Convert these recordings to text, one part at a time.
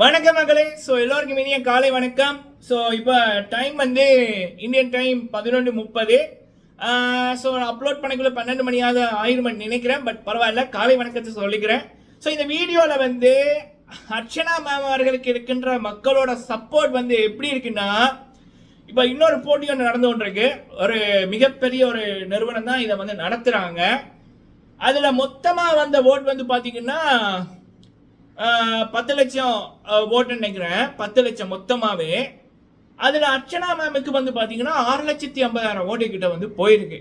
வணக்கம் மகளே ஸோ எல்லோருக்கும் இனிய காலை வணக்கம். ஸோ இப்போ டைம் வந்து இந்தியன் டைம் பதினொன்று முப்பது. ஸோ அப்லோட் பண்ணக்குள்ள பன்னெண்டு மணியாவது ஆயிரம் நினைக்கிறேன். பட் பரவாயில்ல காலை வணக்கத்தை சொல்லிக்கிறேன். ஸோ இந்த வீடியோவில் வந்து அர்ச்சனா மேம் அவர்களுக்கு இருக்கின்ற மக்களோட சப்போர்ட் வந்து எப்படி இருக்குன்னா இப்போ இன்னொரு போட்டி ஒன்று நடந்து கொண்டிருக்கு. ஒரு மிகப்பெரிய ஒரு நிறுவனம் தான் இதை வந்து நடத்துகிறாங்க அதில் மொத்தமாக வந்த ஓட் வந்து பார்த்தீங்கன்னா பத்து லட்சம் ஓட்டு நினைக்கிறேன். பத்து லட்சம் மொத்தமாகவே அதில் அர்ச்சனா மேமுக்கு வந்து பார்த்தீங்கன்னா ஆறு லட்சத்தி ஐம்பதாயிரம் ஓட்டு கிட்ட வந்து போயிருக்கு.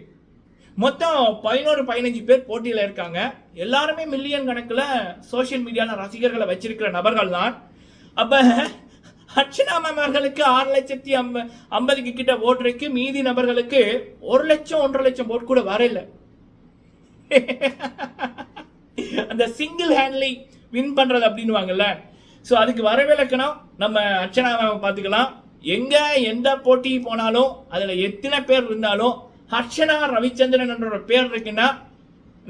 மொத்தம் பதினோரு பதினஞ்சு பேர் போட்டியில் இருக்காங்க. எல்லாருமே மில்லியன் கணக்கில் சோஷியல் மீடியாவில் ரசிகர்களை வச்சிருக்கிற நபர்கள் தான். அப்போ அர்ச்சனா மேம் அவர்களுக்கு ஆறு லட்சத்தி ஐம்ப ஐம்பதுக்கு கிட்ட ஓட்டுறதுக்கு மீதி நபர்களுக்கு ஒரு லட்சம் ஒன்றரை லட்சம் ஓட்டு கூட வரல. அந்த சிங்கிள் ஹேண்ட்லி வின் பண்ணுறது அப்படின்னுவாங்கல்ல. ஸோ அதுக்கு வரவிலக்கணம் நம்ம அர்ச்சனா பார்த்துக்கலாம். எங்கே எந்த போட்டி போனாலும் அதில் எத்தனை பேர் இருந்தாலும் அர்ச்சனா ரவிச்சந்திரன் என்ற பேர் இருக்குன்னா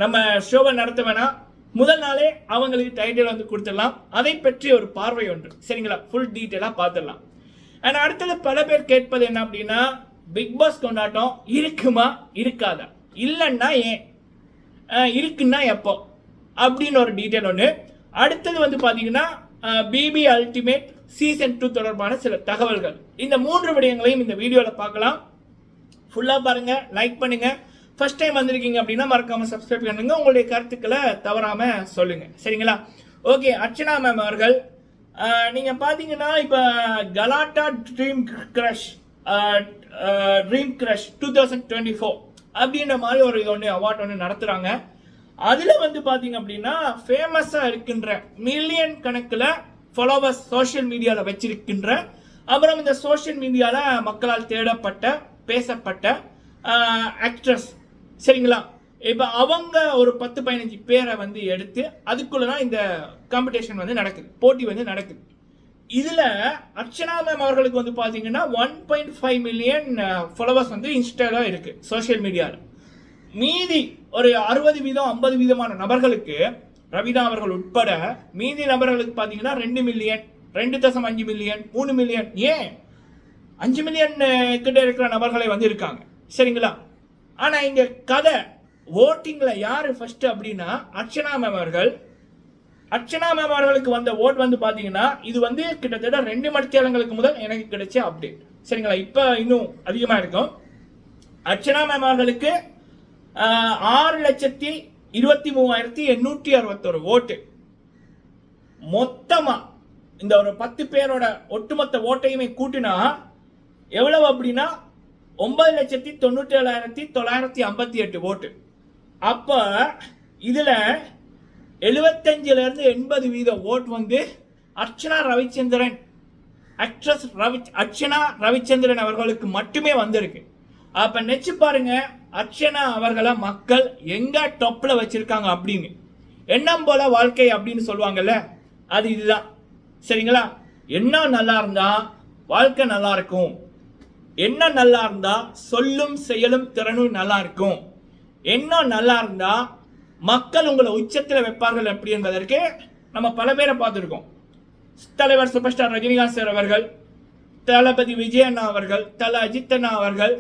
நம்ம ஷோவை நடத்த வேணாம். முதல் நாளே அவங்களுக்கு டைட்டில் வந்து கொடுத்துடலாம். அதை பற்றி ஒரு பார்வை ஒன்று சரிங்களா? ஃபுல் டீட்டெயிலாக பார்த்துடலாம். அண்ட் அடுத்தது பல பேர் கேட்பது என்ன அப்படின்னா பிக் பாஸ் கொண்டாட்டம் இருக்குமா இருக்காதா? இல்லைன்னா ஏன்? இருக்குன்னா எப்போ? அப்படின்னு ஒரு டீட்டெயில் ஒன்று அடுத்தது வந்து பார்த்தீங்கன்னா பிபி அல்டிமேட் சீசன் டூ தொடர்பான சில தகவல்கள். இந்த மூன்று விடயங்களையும் இந்த வீடியோவில் பார்க்கலாம். ஃபுல்லாக பாருங்கள் லைக் பண்ணுங்கள் ஃபர்ஸ்ட் டைம் வந்திருக்கீங்க அப்படின்னா மறக்காமல் சப்ஸ்கிரைப் பண்ணுங்க. உங்களுடைய கருத்துக்களை தவறாமல் சொல்லுங்கள் சரிங்களா? ஓகே அர்ச்சனா மேம் அவர்கள் நீங்கள் பார்த்தீங்கன்னா இப்போ Galatta dream crush dream crush two thousand twenty four அப்படின்ற மாதிரி ஒரு இது ஒன்று அவார்ட் ஒன்று நடத்துகிறாங்க அதில் வந்து பார்த்தீங்க அப்படின்னா ஃபேமஸாக இருக்கின்ற மில்லியன் கணக்கில் ஃபாலோவர்ஸ் சோஷியல் மீடியாவில் வச்சிருக்கின்ற அப்புறம் இந்த சோஷியல் மீடியாவில் மக்களால் தேடப்பட்ட பேசப்பட்ட ஆக்ட்ரஸ் சரிங்களா? இப்போ அவங்க ஒரு பத்து பதினஞ்சு பேரை வந்து எடுத்து அதுக்குள்ள தான் இந்த காம்படிஷன் வந்து நடக்குது. போட்டி வந்து நடக்குது. இதில் அர்ச்சனா மேம் அவர்களுக்கு வந்து பார்த்தீங்கன்னா one point five million followers வந்து இன்ஸ்டாவில் இருக்குது சோஷியல் மீடியாவில் மீதி ஒரு அறுபது வீதம் ஐம்பது வீதமான நபர்களுக்கு ரவிதா அவர்கள் உட்பட மீதி நபர்களுக்கு பார்த்தீங்கன்னா ரெண்டு மில்லியன் ரெண்டு தசம் அஞ்சு மில்லியன் மூணு மில்லியன் ஏன்? அஞ்சு மில்லியன் கிட்ட இருக்கிற நபர்களை வந்து இருக்காங்க. சரிங்களா? ஆனால் இங்கே கதை ஓட்டிங்கில் யார் ஃபஸ்ட்டு அப்படின்னா அர்ச்சனா மேம் அவர்கள். அர்ச்சனா மேம் அவர்களுக்கு வந்த ஓட் வந்து பார்த்தீங்கன்னா இது வந்து கிட்டத்தட்ட ரெண்டு மணித்தேலங்களுக்கு முதல் எனக்கு கிடைச்ச அப்டேட் சரிங்களா? இப்போ இன்னும் அதிகமாக இருக்கும். அர்ச்சனா மேம் அவர்களுக்கு ஆறு லட்சத்தி இருபத்தி மூவாயிரத்தி எண்ணூற்றி அறுபத்தொரு ஓட்டு. மொத்தமா இந்த ஒரு பத்து பேரோட ஒட்டுமொத்த ஓட்டையுமே கூட்டினா எவ்வளவு அப்படின்னா ஒன்பது லட்சத்தி தொண்ணூற்றி ஏழாயிரத்தி தொள்ளாயிரத்தி ஐம்பத்தி எட்டு ஓட்டு. அப்போ இதில் எழுபத்தஞ்சிலேருந்து எண்பது வீத ஓட் வந்து அர்ச்சனா ரவிச்சந்திரன். ஆக்ட்ரஸ் ரவி அர்ச்சனா ரவிச்சந்திரன் அவர்களுக்கு மட்டுமே வந்திருக்கு. அப்போ நெச்சு பாருங்கள் அர்ச்சனா அவர்களை மக்கள் எங்க டொப்பில் வச்சிருக்காங்க அப்படின்னு. எண்ணம் போல வாழ்க்கை அப்படின்னு சொல்லுவாங்கல்ல அது இதுதான். சரிங்களா? என்ன நல்லா இருந்தா வாழ்க்கை நல்லா இருக்கும். என்ன நல்லா இருந்தா சொல்லும் செயலும் திறனும் நல்லா இருக்கும். என்ன நல்லா இருந்தா மக்கள் உங்களை உச்சத்தில் வைப்பார்கள் எப்படி என்பதற்கு நம்ம பல பேரை பார்த்துருக்கோம். தலைவர் சூப்பர் ஸ்டார் ரஜினிகாந்த் சார் அவர்கள் தளபதி விஜயண்ணா அவர்கள் தல அஜித் அண்ணா அவர்கள்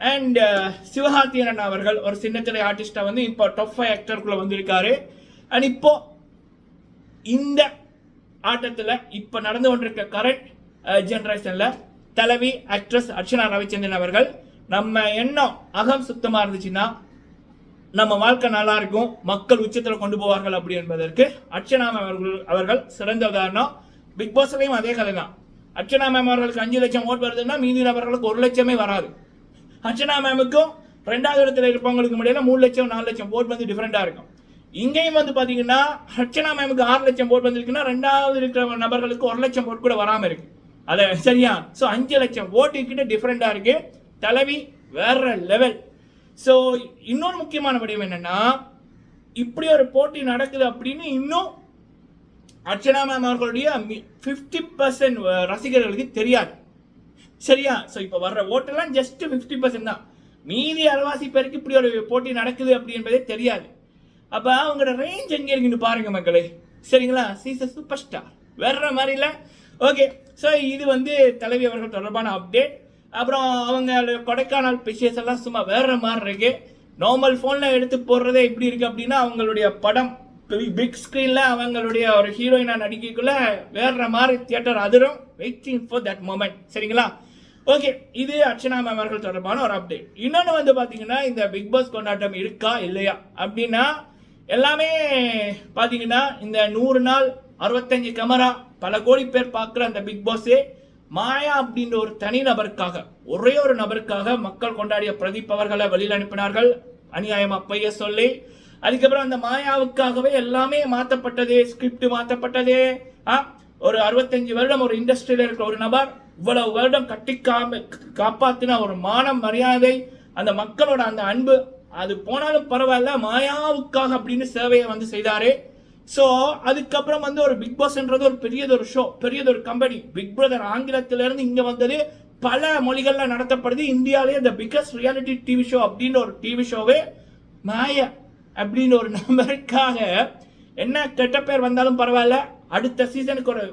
அண்ட் uh, சிவகார்த்தியன் அவர்கள் ஒரு சின்னத்திரை ஆர்டிஸ்டாக வந்து இப்போ டாப் ஃபைவ் ஆக்டருக்குள்ளே வந்திருக்காரு. அண்ட் இப்போ இந்த ஆட்டத்தில் இப்போ நடந்து கொண்டிருக்க கரண்ட் ஜென்ரேஷனில் uh, தலைவி ஆக்ட்ரஸ் அர்ச்சனா ரவிச்சந்திரன் அவர்கள் நம்ம எண்ணம் அகம் சுத்தமாக இருந்துச்சுன்னா நம்ம வாழ்க்கை நல்லா இருக்கும் மக்கள் உச்சத்தில் கொண்டு போவார்கள் அப்படி என்பதற்கு அர்ச்சனா மேம் அவர்கள் அவர்கள் சிறந்த உதாரணம். பிக் பாஸ்லையும் அதே கதை தான் அர்ச்சனா மேம் அவர்களுக்கு அஞ்சு லட்சம் ஓட் வருதுன்னா மீதி நபர்களுக்கு ஒரு லட்சமே வராது. அர்ச்சனா மேமுக்கும் ரெண்டாவது இடத்துல இருப்பவங்களுக்கு முடியல மூணு லட்சம் நாலு லட்சம் போட் வந்து டிஃப்ரெண்டாக இருக்கும். இங்கேயும் வந்து பார்த்தீங்கன்னா அர்ச்சனா மேமுக்கு ஆறு லட்சம் ஓட் வந்துருக்குன்னா ரெண்டாவது இருக்கிற நபர்களுக்கு ஒரு லட்சம் போட் கூட வராமல் இருக்கு. அதை சரியா? ஸோ அஞ்சு லட்சம் ஓட்டுக்கிட்ட டிஃப்ரெண்டாக இருக்கு. தலைவி வேற லெவல் ஸோ இன்னொரு முக்கியமான விடயம் என்னன்னா இப்படி ஒரு போட்டி நடக்குது அப்படின்னு இன்னும் அர்ச்சனா மேம் அவர்களுடைய ஃபிஃப்டி பர்சன்ட் ரசிகர்களுக்கு தெரியாது. சரியா? ஸோ இப்போ வர்ற ஓட்டெல்லாம் ஜஸ்ட் ஃபிஃப்டி பர்சன்ட் தான். மீதி அரைவாசி பேருக்கு இப்படி ஒரு போட்டி நடக்குது அப்படி என்பதே தெரியாது. அப்போ அவங்களோட ரேஞ்ச் எங்கே இருக்குன்னு பாருங்க மக்களே. சரிங்களா? சீஸ் சூப்பர் ஸ்டார் வேற மாதிரில ஓகே ஸோ இது வந்து தலைவி அவர்கள் தொடர்பான அப்டேட் அப்புறம் அவங்க கொடைக்கானல் பிக்சர்ஸ் எல்லாம் சும்மா வேற மாதிரி இருக்கு. நார்மல் ஃபோனில் எடுத்து போடுறதே எப்படி இருக்குது அப்படின்னா அவங்களுடைய படம் பிக் ஸ்க்ரீனில் அவங்களுடைய ஒரு ஹீரோயினாக நடிக்கக்குள்ள வேற மாதிரி தியேட்டர் அதிரும். வெயிட்டிங் ஃபார் தட் மூமெண்ட் சரிங்களா? ஓகே இது அர்ச்சனா மேம் அவர்கள் தொடர்பான ஒரு அப்டேட் இன்னொன்று வந்து பார்த்தீங்கன்னா இந்த பிக் பாஸ் கொண்டாட்டம் இருக்கா இல்லையா அப்படின்னா எல்லாமே பார்த்தீங்கன்னா இந்த நூறு நாள் அறுபத்தஞ்சு கேமரா பல கோடி பேர் பார்க்குற அந்த பிக் பாஸே மாயா அப்படின்ற ஒரு தனி நபருக்காக ஒரே ஒரு நபருக்காக மக்கள் கொண்டாடிய பிரதீப் அவர்களை வெளியில் அனுப்பினார்கள். அநியாயம் அப்பைய சொல்லி அதுக்கப்புறம் அந்த மாயாவுக்காகவே எல்லாமே மாற்றப்பட்டது ஸ்கிரிப்ட் மாற்றப்பட்டது ஆ ஒரு அறுபத்தஞ்சு வருடம் ஒரு இண்டஸ்ட்ரியில் இருக்கிற ஒரு நபர் இவ்வளவு வருடம் கட்டி காம காப்பாத்தின ஒரு மானம் மரியாதை அந்த மக்களோட அந்த அன்பு அது போனாலும் பரவாயில்ல மாயாவுக்காக அப்படின்னு சேவையை வந்து செய்தாரு. ஸோ அதுக்கப்புறம் வந்து ஒரு பிக் பாஸ்ன்றது ஒரு பெரியது ஒரு ஷோ பெரியது ஒரு கம்பெனி பிக் பிரதர் ஆங்கிலத்திலேருந்து இங்கே வந்தது பல மொழிகளில் நடத்தப்படுது. இந்தியாவிலேயே the biggest reality TV show அப்படின்ற ஒரு டிவி ஷோவே மாயா அப்படின்னு ஒரு நம்பருக்காக என்ன கெட்ட பேர் வந்தாலும் பரவாயில்ல அடுத்த சீசனுக்கு ஒரு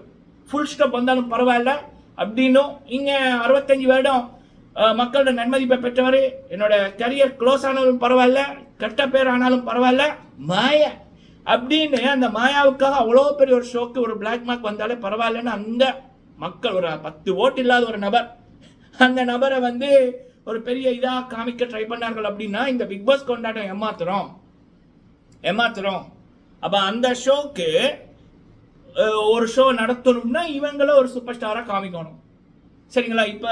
ஃபுல் ஸ்டாப் வந்தாலும் பரவாயில்ல. அப்படின்னும் இங்கே அறுபத்தஞ்சு வருடம் மக்களோட நன்மதிப்பை பெற்றவர் என்னோட கரியர் க்ளோஸ் ஆனாலும் பரவாயில்ல கெட்ட பேர் ஆனாலும் பரவாயில்ல மாயா. அப்படின்னு அந்த மாயாவுக்காக அவ்வளோ பெரிய ஒரு ஷோக்கு ஒரு பிளாக் மார்க் வந்தாலே பரவாயில்லன்னு அந்த மக்கள் ஒரு பத்து ஓட்டு இல்லாத ஒரு நபர் அந்த நபரை வந்து ஒரு பெரிய இதாக காமிக்க ட்ரை பண்ணார்கள் அப்படின்னா இந்த பிக் பாஸ் கொண்டாட்டம் ஏமாத்துறோம். ஏமாத்துறோம். அப்போ அந்த ஷோக்கு ஒரு ஷோ நடத்தணும்னா இவங்கள ஒரு சூப்பர் ஸ்டாராக காமிக்கணும். சரிங்களா? இப்போ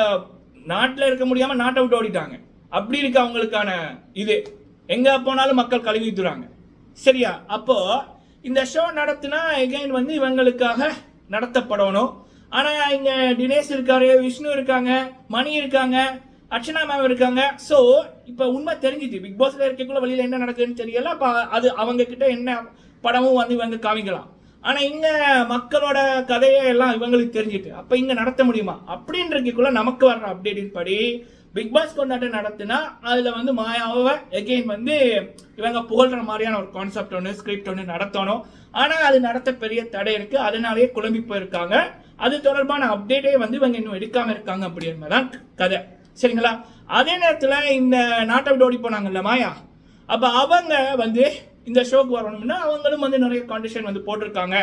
நாட்டில் இருக்க முடியாமல் நாட்டை விட்டு ஓடிட்டாங்க. அப்படி இருக்கு அவங்களுக்கான இது. எங்கே போனாலும் மக்கள் கழுவித்துறாங்க சரியா? அப்போது இந்த ஷோ நடத்தினா எகைன் வந்து இவங்களுக்காக நடத்தப்படணும். ஆனால் இங்கே தினேஷ் இருக்காரு விஷ்ணு இருக்காங்க மணி இருக்காங்க அர்ச்சனா மேம் இருக்காங்க. ஸோ இப்போ உண்மை தெரிஞ்சிச்சு பிக் பாஸில் இருக்கக்குள்ள வழியில் என்ன நடக்குதுன்னு தெரியல. அப்போ அது அவங்க கிட்ட என்ன படமும் வந்து இவங்க காமிக்கலாம். ஆனால் இங்கே மக்களோட கதையை எல்லாம் இவங்களுக்கு தெரிஞ்சுட்டு அப்போ இங்கே நடத்த முடியுமா? அப்படின்றக்குள்ளே நமக்கு வர்ற அப்டேட்டின் படி பிக் பாஸ் கொண்டாட்டம் நடத்தினா அதில் வந்து மாயாவை எகெயின் வந்து இவங்க புகழ்கிற மாதிரியான ஒரு கான்செப்ட் ஒன்று ஸ்கிரிப்ட் ஒன்று நடத்தணும். ஆனால் அது நடத்த பெரிய தடை இருக்குது அதனாலேயே குழம்பி போயிருக்காங்க. அது தொடர்பான அப்டேட்டே வந்து இவங்க இன்னும் எடுக்காமல் இருக்காங்க அப்படின்னு தான் கதை. சரிங்களா? அதே நேரத்தில் இந்த நாட்டை விட ஓடி போனாங்கல்ல மாயா? அப்போ அவங்க வந்து இந்த ஷோக்கு வரணும்னா அவங்களும் வந்து நிறைய கண்டிஷன் வந்து போட்டிருக்காங்க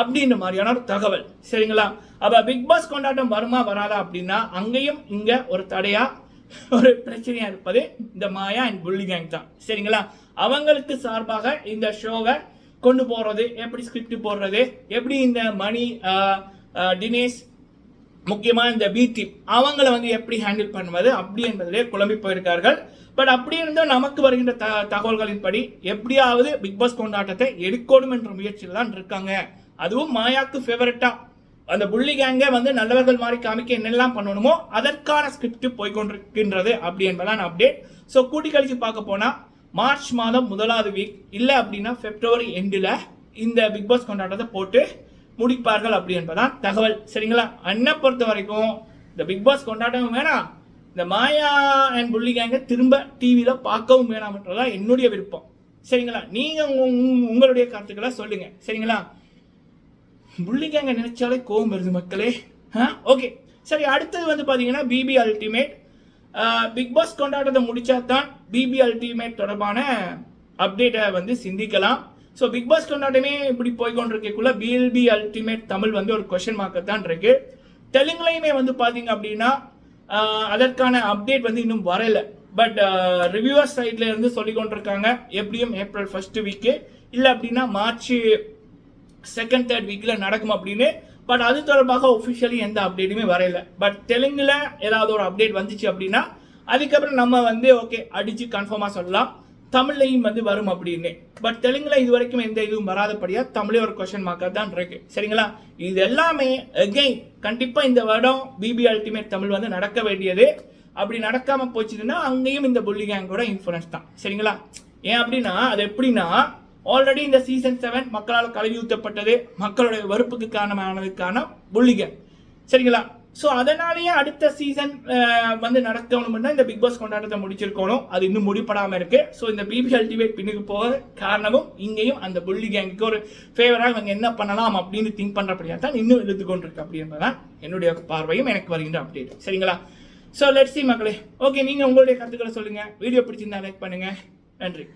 அப்படின்ற மாதிரியான ஒரு தகவல். சரிங்களா? அப்ப பிக் பாஸ் கொண்டாட்டம் வருமா வராதா அப்படின்னா அங்கேயும் இங்க ஒரு தடையா ஒரு பிரச்சனையா இருப்பது இந்த மாயா அண்ட் புள்ளி கேங் தான். சரிங்களா? அவங்களுக்கு சார்பாக இந்த ஷோவை கொண்டு போறது எப்படி ஸ்கிரிப்ட் போடுறது எப்படி இந்த மணி டினேஷ் முக்கியமாக இந்த பி டீம் அவங்கள வந்து எப்படி ஹேண்டில் பண்ணுவது? அப்படி என்பதிலே குழம்பி போயிருக்கார்கள். பட் அப்படி இருந்தும் நமக்கு வருகின்ற த தகவல்களின்படி எப்படியாவது பிக் பாஸ் கொண்டாட்டத்தை எடுக்கணும் என்ற முயற்சியில் தான் இருக்காங்க. அதுவும் மாயாக்கு ஃபேவரட்டா அந்த புள்ளி கேங்கை வந்து நல்லவர்கள் மாதிரி காமிக்க என்னெல்லாம் பண்ணணுமோ அதற்கான ஸ்கிரிப்ட் போய்கொண்டிருக்கின்றது அப்படி என்பதான் அப்டேட் ஸோ கூட்டி கழிச்சு பார்க்க போனால் மார்ச் மாதம் முதலாவது வீக் இல்லை அப்படின்னா பிப்ரவரி எண்டில் இந்த பிக் பாஸ் கொண்டாட்டத்தை போட்டு முடிப்பார்கள் அப்படி என்பதான் தகவல். சரிங்களா? என்னை பொறுத்த வரைக்கும் இந்த பிக் பாஸ் கொண்டாட்டமும் வேணாம். இந்த மாயா அண்ட் புள்ளி கேங்க திரும்ப டிவியில் பார்க்கவும் வேணாம்ன்றதான் என்னுடைய விருப்பம். சரிங்களா? நீங்கள் உங்களுடைய கருத்துக்களை சொல்லுங்க. சரிங்களா? புள்ளி கேங்க நினைச்சாலே கோவம் வருது மக்களே. ஆ? ஓகே சரி அடுத்தது வந்து பார்த்தீங்கன்னா பிபி அல்டிமேட் பிக் பாஸ் கொண்டாட்டத்தை முடிச்சா தான் பிபி அல்டிமேட் தொடர்பான அப்டேட்டை வந்து சிந்திக்கலாம். ஸோ பிக் பாஸ் கொண்டாட்டமே இப்படி போய்கொண்டிருக்கக்குள்ள பிஎல்பி அல்டிமேட் தமிழ் வந்து ஒரு கொஷின் மார்க்கு தான் இருக்கு. தெலுங்குலையுமே வந்து பார்த்தீங்க அப்படின்னா அதற்கான அப்டேட் வந்து இன்னும் வரலை. பட் ரிவ்யூவர் சைட்ல இருந்து சொல்லி கொண்டிருக்காங்க எப்படியும் ஏப்ரல் ஃபர்ஸ்ட் வீக்கு இல்லை அப்படின்னா மார்ச் செகண்ட் தேர்ட் வீக்கில் நடக்கும் அப்படின்னு. பட் அது தொடர்பாக ஒஃபிஷியலி எந்த அப்டேட்டுமே வரையில பட் தெலுங்குல ஏதாவது ஒரு அப்டேட் வந்துச்சு அப்படின்னா அதுக்கப்புறம் நம்ம வந்து ஓகே அடிச்சு கன்ஃபார்மாக சொல்லலாம். தமிழ்லையும் வந்து வரும் அப்படின்னு. பட் தெலுங்குல இது வரைக்கும் எந்த இதுவும் வராதபடியா தமிழே ஒரு கொஸ்டின் மார்க்காக தான் இருக்கு. சரிங்களா? இது எல்லாமே அகைன் கண்டிப்பா இந்த வருடம் பிபி அல்டிமேட் தமிழ் வந்து நடக்க வேண்டியது. அப்படி நடக்காம போச்சுன்னா அங்கேயும் இந்த புள்ளி கேங்கோட இன்ஃபுளுன்ஸ் தான். சரிங்களா? ஏன் அப்படின்னா அது எப்படின்னா ஆல்ரெடி இந்த சீசன் செவன் மக்களால் கழுவி ஊற்றப்பட்டது மக்களுடைய வெறுப்புக்கு காரணமானதுக்கான புள்ளி கேங் சரிங்களா? ஸோ அதனாலேயே அடுத்த சீசன் வந்து நடக்கணும்னா இந்த பிக் பாஸ் கொண்டாட்டத்தை முடிச்சிருக்கணும். அது இன்னும் முடிப்படாமல் இருக்கு. ஸோ இந்த பிபிஎல் டிபேட் பின்னுக்கு போக காரணமும் இங்கேயும் அந்த புள்ளி கேங்குக்கு ஒரு ஃபேவராக இவங்க என்ன பண்ணலாம் அப்படின்னு திங்க் பண்ணுறபடியாக தான் இன்னும் இழுத்து கொண்டு இருக்கு அப்படின்றதான் என்னுடைய பார்வையும் எனக்கு வருகின்ற அப்டேட் சரிங்களா? ஸோ லெட்ஸி சி மக்களே. ஓகே நீங்கள் உங்களுடைய கருத்துக்களை சொல்லுங்கள் வீடியோ பிடிச்சிருந்தா லைக் பண்ணுங்கள் நன்றி.